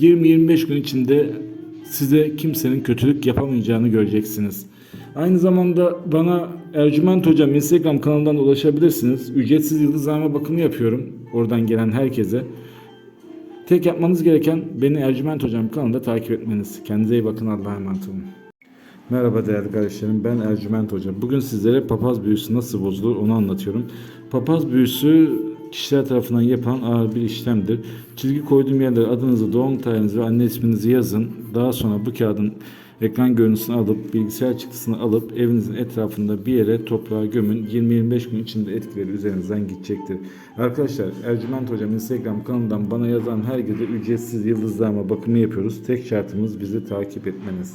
20-25 gün içinde size kimsenin kötülük yapamayacağını göreceksiniz. Aynı zamanda bana Ercüment Hocam Instagram kanalından ulaşabilirsiniz. Ücretsiz yıldızlama bakımı yapıyorum. Oradan gelen herkese. Tek yapmanız gereken beni Ercüment Hocam kanalında takip etmeniz. Kendinize iyi bakın. Allah'a emanet olun. Merhaba değerli kardeşlerim. Ben Ercüment Hoca. Bugün sizlere papaz büyüsü nasıl bozulur onu anlatıyorum. Papaz büyüsü kişiler tarafından yapılan ağır bir işlemdir. Çizgi koyduğum yerlere adınızı, doğum tarihinizi ve anne isminizi yazın. Daha sonra bu kağıdın ekran görüntüsünü alıp bilgisayar çıktısını alıp evinizin etrafında bir yere toprağa gömün. 20-25 gün içinde etkileri üzerinizden gidecektir. Arkadaşlar Ercüment Hocam Instagram kanalından bana yazan herkese ücretsiz yıldızlama bakımı yapıyoruz. Tek şartımız bizi takip etmeniz.